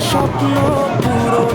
স্বপ্ন পূরণ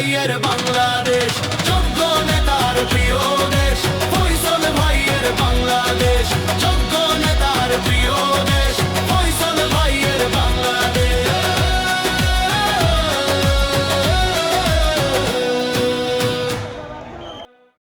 ভাইয়ের বাংলাদেশ যোগ্য নেতার প্রিয় দেশ ফৈসল ভাইয়ের বাংলাদেশ যোগ্য নেতার প্রিয়